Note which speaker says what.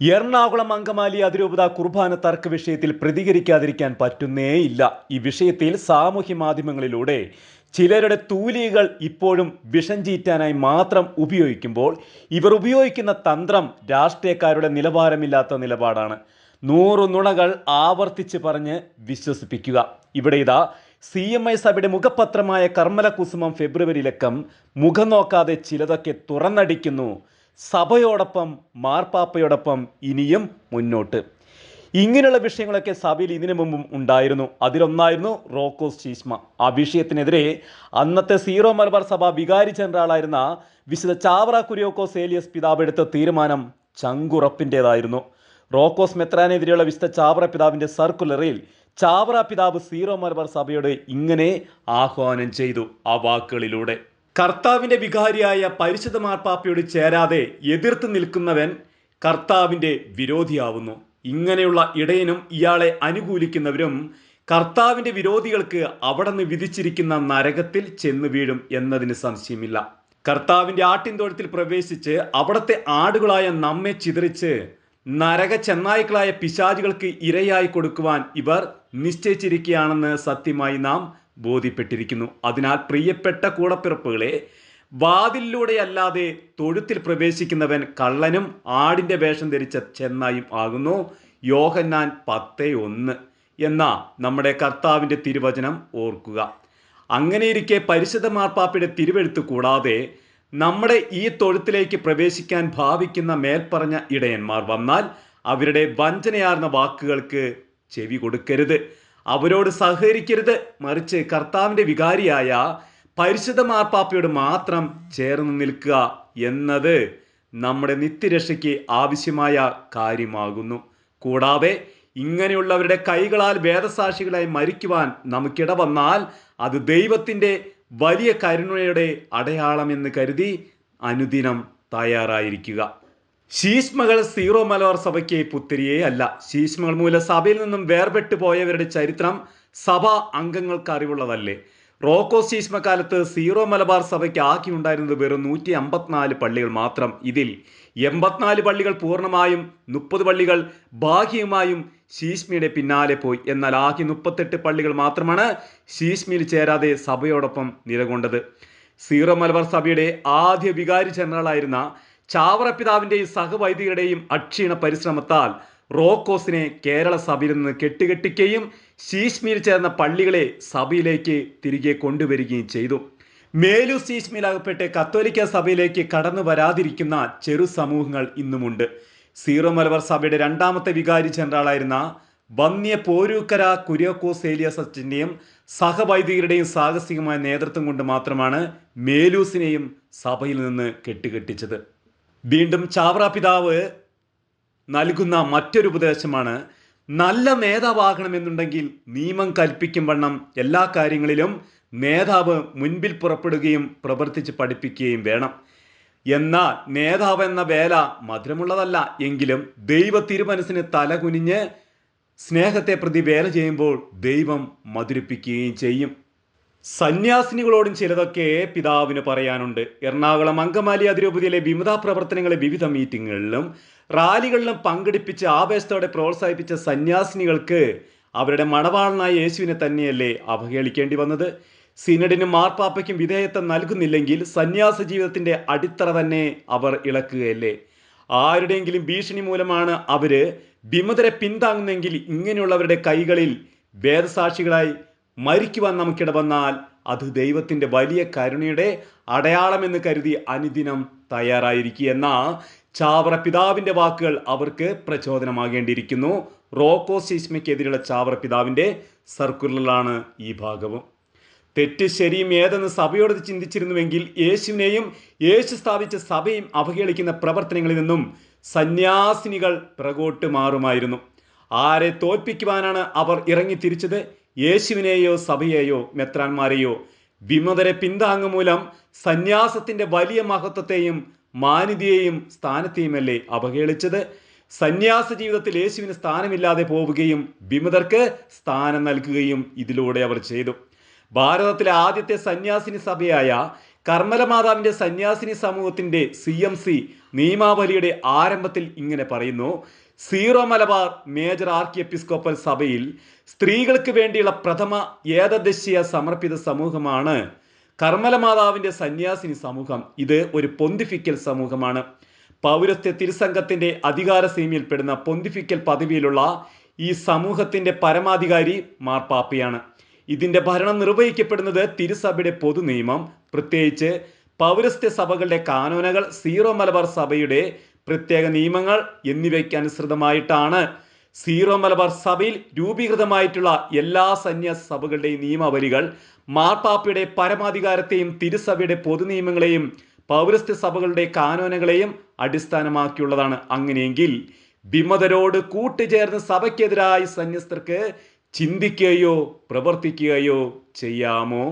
Speaker 1: എറണാകുളം അങ്കമാലി അതിരൂപത കുർബാന തർക്ക വിഷയത്തിൽ പ്രതികരിക്കാതിരിക്കാൻ പറ്റുന്നേയില്ല. ഈ വിഷയത്തിൽ സാമൂഹ്യ മാധ്യമങ്ങളിലൂടെ ചിലരുടെ തൂലികൾ ഇപ്പോഴും വിഷം ചീറ്റാനായി മാത്രം ഉപയോഗിക്കുമ്പോൾ ഇവർ ഉപയോഗിക്കുന്ന തന്ത്രം രാഷ്ട്രീയക്കാരുടെ നിലവാരമില്ലാത്ത നിലപാടാണ്. നൂറു നുണകൾ ആവർത്തിച്ച് പറഞ്ഞ് വിശ്വസിപ്പിക്കുക. ഇവിടെ ഇതാ സി എം ഐ സഭയുടെ മുഖപത്രമായ കർമ്മല കുസുമം ഫെബ്രുവരി ലക്കം മുഖം നോക്കാതെ ചിലതൊക്കെ തുറന്നടിക്കുന്നു. സഭയോടൊപ്പം മാർപ്പാപ്പയോടൊപ്പം ഇനിയും മുന്നോട്ട്. ഇങ്ങനെയുള്ള വിഷയങ്ങളൊക്കെ സഭയിൽ ഇതിനു മുമ്പും ഉണ്ടായിരുന്നു. അതിലൊന്നായിരുന്നു റോക്കോസ് ചീസ്മ ആ വിഷയത്തിനെതിരെ അന്നത്തെ സീറോ മലബാർ സഭ വികാരി ജനറാളായിരുന്ന വിശുദ്ധ ചാവറ കുര്യോക്കോസ് ഏലിയസ് പിതാവ് എടുത്ത തീരുമാനം ചങ്കുറപ്പിന്റെതായിരുന്നു. റോക്കോസ് മെത്രാനെതിരെയുള്ള വിശുദ്ധ ചാവറ പിതാവിന്റെ സർക്കുലറിൽ ചാവറ പിതാവ് സീറോ മലബാർ സഭയോട് ഇങ്ങനെ ആഹ്വാനം ചെയ്തു ആ വാക്കുകളിലൂടെ. കർത്താവിന്റെ വികാരിയായ പരിശുദ്ധ മാർപ്പാപ്പയോട് ചേരാതെ എതിർത്ത് നിൽക്കുന്നവൻ കർത്താവിന്റെ വിരോധിയാവുന്നു. ഇങ്ങനെയുള്ള ഇടയനും ഇയാളെ അനുകൂലിക്കുന്നവരും കർത്താവിന്റെ വിരോധികൾക്ക് അവിടെ നിന്ന് വിധിച്ചിരിക്കുന്ന നരകത്തിൽ ചെന്ന് വീഴും എന്നതിന് സംശയമില്ല. കർത്താവിന്റെ ആട്ടിൻതോഴത്തിൽ പ്രവേശിച്ച് അവിടുത്തെ ആടുകളായ നമ്മെ ചിതറിച്ച് നരക ചെന്നായ്ക്കളായ പിശാചുകൾക്ക് ഇരയായി കൊടുക്കുവാൻ ഇവർ നിശ്ചയിച്ചിരിക്കുകയാണെന്ന് സത്യമായി നാം ബോധ്യപ്പെട്ടിരിക്കുന്നു. അതിനാൽ പ്രിയപ്പെട്ട കൂടപ്പിറപ്പുകളെ വാതിലിലൂടെയല്ലാതെ തൊഴുത്തിൽ പ്രവേശിക്കുന്നവൻ കള്ളനും ആടിന്റെ വേഷം ധരിച്ച ചെന്നായും ആകുന്നു. യോഹന്നാൻ പത്ത് ഒന്ന് എന്ന നമ്മുടെ കർത്താവിന്റെ തിരുവചനം ഓർക്കുക. അങ്ങനെയിരിക്കെ പരിശുദ്ധ മാർപ്പാപ്പയുടെ തിരുവെഴുത്ത് കൂടാതെ നമ്മുടെ ഈ തൊഴുത്തിലേക്ക് പ്രവേശിക്കാൻ ഭാവിക്കുന്ന മേൽപ്പറഞ്ഞ ഇടയന്മാർ വന്നാൽ അവരുടെ വഞ്ചനയാർന്ന വാക്കുകൾക്ക് ചെവി കൊടുക്കരുത്. അവരോട് സഹകരിക്കരുത്. മറിച്ച് കർത്താവിന്റെ വികാരിയായ പരിശുദ്ധ മാർപ്പാപ്പയോട് മാത്രം ചേർന്ന് നിൽക്കുക എന്നത് നമ്മുടെ നിത്യരക്ഷയ്ക്ക് ആവശ്യമായ കാര്യമാകുന്നു. കൂടാതെ ഇങ്ങനെയുള്ളവരുടെ കൈകളാൽ വേദസാക്ഷികളായി മരിക്കുവാൻ നമുക്കിട വന്നാൽ അത് ദൈവത്തിന്റെ വലിയ കരുണയുടെ അടയാളമെന്ന് കരുതി അനുദിനം തയ്യാറായിരിക്കുക. ശീഷ്മകൾ സീറോ മലബാർ സഭയ്ക്ക് പുത്തിരിയേ അല്ല. ശീഷ്മകൾ മൂലം സഭയിൽ നിന്നും വേർപെട്ടു പോയവരുടെ ചരിത്രം സഭ അംഗങ്ങൾക്ക് അറിവുള്ളതല്ലേ. റോക്കോ ശീഷ്മകാലത്ത് സീറോ മലബാർ സഭയ്ക്ക് ആക്കി ഉണ്ടായിരുന്നത് വെറും നൂറ്റി അമ്പത്തിനാല് പള്ളികൾ മാത്രം. ഇതിൽ എൺപത്തിനാല് പള്ളികൾ പൂർണമായും മുപ്പത് പള്ളികൾ ഭാഗികമായും ശീഷ്മിയുടെ പിന്നാലെ പോയി. എന്നാൽ ആകെ മുപ്പത്തെട്ട് പള്ളികൾ മാത്രമാണ് ശീഷ്മിയിൽ ചേരാതെ സഭയോടൊപ്പം നിലകൊണ്ടത്. സീറോ മലബാർ സഭയുടെ ആദ്യ വികാരി ജനറലായിരുന്ന ചാവറ പിതാവിന്റെയും സഹവൈദികരുടെയും അക്ഷീണ പരിശ്രമത്താൽ റോക്കോസിനെ കേരള സഭയിൽ നിന്ന് കെട്ടുകെട്ടിക്കുകയും ശീഷ്മിയിൽ ചേർന്ന പള്ളികളെ സഭയിലേക്ക് തിരികെ കൊണ്ടുവരികയും ചെയ്തു. മേലു ശീഷ്മിയിലകപ്പെട്ട് കത്തോലിക്ക സഭയിലേക്ക് കടന്നു വരാതിരിക്കുന്ന ചെറു സമൂഹങ്ങൾ ഇന്നുമുണ്ട്. സീറോ മലബാർ സഭയുടെ രണ്ടാമത്തെ വികാരി ജനറാളായിരുന്ന വന്യ പോരൂക്കര കുര്യോക്കോസ് ഏലിയസ് അച്ഛന്റെയും സഹവൈദികരുടെയും സാഹസികമായ നേതൃത്വം കൊണ്ട് മാത്രമാണ് മേലൂസിനെയും സഭയിൽ നിന്ന് കെട്ടുകെട്ടിച്ചത്. വീണ്ടും ചാവറ പിതാവ് നൽകുന്ന മറ്റൊരു ഉപദേശമാണ് നല്ല നേതാവാകണമെന്നുണ്ടെങ്കിൽ നിയമം കൽപ്പിക്കും വണ്ണം എല്ലാ കാര്യങ്ങളിലും നേതാവ് മുൻപിൽ പുറപ്പെടുകയും പ്രവർത്തിച്ച് പഠിപ്പിക്കുകയും വേണം. എന്നാൽ നേതാവ് എന്ന വേല മധുരമുള്ളതല്ല. എങ്കിലും ദൈവ തിരുമനസിന് തല കുനിഞ്ഞ് സ്നേഹത്തെ പ്രതി വേല ചെയ്യുമ്പോൾ ദൈവം മധുരിപ്പിക്കുകയും ചെയ്യും. സന്യാസിനികളോടും ചിലതൊക്കെ പിതാവിന് പറയാനുണ്ട്. എറണാകുളം അങ്കമാലി അതിരൂപതയിലെ വിമതാ പ്രവർത്തനങ്ങളെ വിവിധ മീറ്റിങ്ങുകളിലും റാലികളിലും പങ്കെടുപ്പിച്ച് ആവേശത്തോടെ പ്രോത്സാഹിപ്പിച്ച സന്യാസിനികൾക്ക് അവരുടെ മണവാളനായ യേശുവിനെ തന്നെയല്ലേ അവഹേളിക്കേണ്ടി വന്നത്. സിനഡിനും മാർപ്പാപ്പയ്ക്കും വിധേയത്വം നൽകുന്നില്ലെങ്കിൽ സന്യാസ ജീവിതത്തിന്റെ അടിത്തറ തന്നെ അവർ ഇളക്കുകയല്ലേ? ആരുടെയെങ്കിലും ഭീഷണി മൂലമാണ് അവർ വിമതരെ പിന്താങ്ങുന്നെങ്കിൽ ഇങ്ങനെയുള്ളവരുടെ കൈകളിൽ വേദസാക്ഷികളായി മരിക്കുവാൻ നമുക്കിട വന്നാൽ അത് ദൈവത്തിന്റെ വലിയ കരുണയുടെ അടയാളമെന്ന് കരുതി അനുദിനം തയ്യാറായിരിക്കുക എന്ന ചാവറ പിതാവിന്റെ വാക്കുകൾ അവർക്ക് പ്രചോദനമാകേണ്ടിയിരിക്കുന്നു. റോക്കോ സീസ്മയ്ക്കെതിരെയുള്ള ചാവറ പിതാവിന്റെ സർക്കുലറിലാണ് ഈ ഭാഗവും തെറ്റ് ശരിയും ഏതെന്ന് സഭയോട് ചിന്തിച്ചിരുന്നുവെങ്കിൽ യേശുവിനെയും യേശു സ്ഥാപിച്ച സഭയും അവഹേളിക്കുന്ന പ്രവർത്തനങ്ങളിൽ നിന്നും സന്യാസിനികൾ പിറകോട്ട് മാറുമായിരുന്നു. ആരെ തോൽപ്പിക്കുവാനാണ് അവർ ഇറങ്ങി തിരിച്ചത് യേശുവിനെയോ സഭയെയോ മെത്രാന്മാരെയോ വിമതരെ പിന്താങ്ങുമൂലം സന്യാസത്തിന്റെ വലിയ മഹത്വത്തെയും മാന്യതയെയും സ്ഥാനത്തെയുമല്ലേ അവഹേളിച്ചത്? സന്യാസ ജീവിതത്തിൽ യേശുവിന് സ്ഥാനമില്ലാതെ പോവുകയും വിമതർക്ക് സ്ഥാനം നൽകുകയും ഇതിലൂടെ അവർ ചെയ്തു. ഭാരതത്തിലെ ആദ്യത്തെ സന്യാസിനി സഭയായ കർമ്മലമാതാവിന്റെ സന്യാസിനി സമൂഹത്തിന്റെ സി എം സി നിയമാവലിയുടെ ആരംഭത്തിൽ ഇങ്ങനെ പറയുന്നു Syro Malabar major archiepiscopal സഭയിൽ സ്ത്രീകൾക്ക് വേണ്ടിയുള്ള പ്രഥമ ഏകദശീയ സമർപ്പിത സമൂഹമാണ്. കർമ്മലമാതാവിന്റെ സന്യാസിനി സമൂഹം. ഇത് ഒരു പൊന്തിഫിക്കൽ സമൂഹമാണ്. പൗരസ്ത്യ തിരുസംഘത്തിന്റെ അധികാര സീമയിൽപ്പെടുന്ന പൊന്തിഫിക്കൽ പദവിയിലുള്ള ഈ സമൂഹത്തിന്റെ പരമാധികാരി മാർപ്പാപ്പയാണ് ഇതിന്റെ ഭരണം നിർവഹിക്കപ്പെടുന്നത് തിരുസഭയുടെ പൊതു നിയമം പ്രത്യേകിച്ച് പൗരസ്ത്യ സഭകളുടെ കാനോനകൾ സീറോ മലബാർ സഭയുടെ പ്രത്യേക നിയമങ്ങൾ എന്നിവയ്ക്ക് അനുസൃതമായിട്ടാണ് സീറോ മലബാർ സഭയിൽ രൂപീകൃതമായിട്ടുള്ള എല്ലാ സന്യാസ സഭകളുടെയും നിയമാവലികൾ മാർപ്പാപ്പയുടെ പരമാധികാരത്തെയും തിരുസഭയുടെ പൊതുനിയമങ്ങളെയും പൗരസ്ത്യ സഭകളുടെ കാനോനകളെയും അടിസ്ഥാനമാക്കിയുള്ളതാണ്. അങ്ങനെയെങ്കിൽ വിമതരോട് കൂട്ടുചേർന്ന് സഭയ്ക്കെതിരായി സന്യസ്തർക്ക് ചിന്തിക്കുകയോ പ്രവർത്തിക്കുകയോ ചെയ്യാമോ?